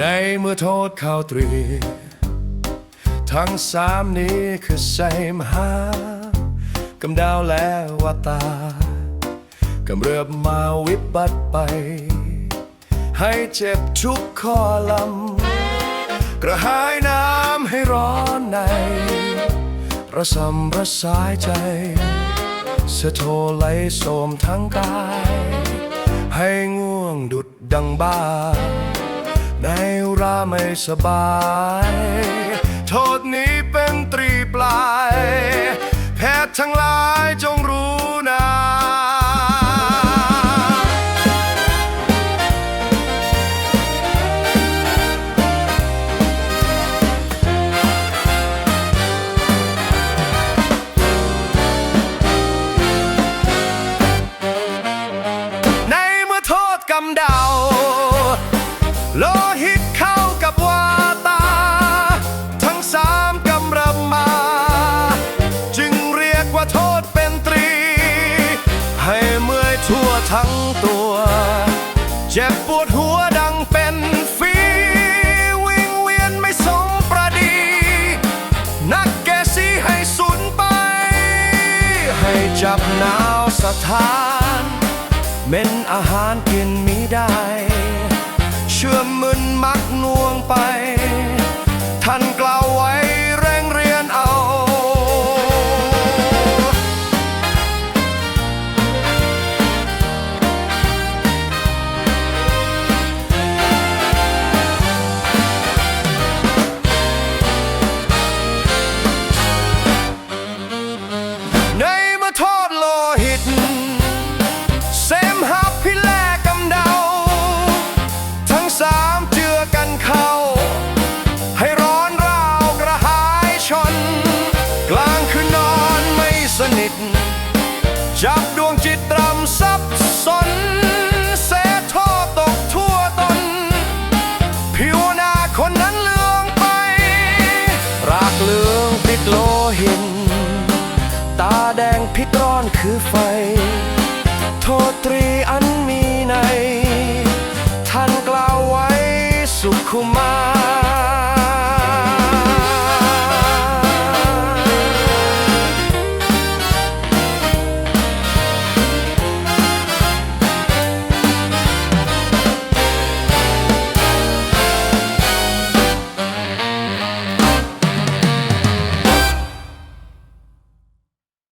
ในเมื่อโทษเข้าตรี ทั้งสามนี้คือใส่มหากำดาวและวาตากำเริบมาวิบัติไป ให้เจ็บทุกข้อลำกระหายน้ำให้ร้อนในระสำระสายใจ เสโทไหลโสมทั้งกาย ให้ง่วงดุดดังบ้า ในราไม่สบาย โทษนี้เป็นตรีปลาย แพทย์ทั้งหลายจงรู้นาในเมื่อโทษกำเดา ทั่วทั้งตัว เจ็บปวดหัวดังเป็นฝีวิ่งเวียนไม่สมประดี นักแกสีให้สูญไป ให้จับหนาวสถาน เม็นอาหารกินมิได้ เชื่อมมึนมักน่วงไป นิท จับดวงจิตรำซับสน เสท่อตกทั่วตน ผิวหน้าคนนั้นเลืองไป รักเลืองติดโลหิน ตาแดงพิกรอนคือไฟ โทตรีอันมีใน ท่านกล่าวไว้สุขุมา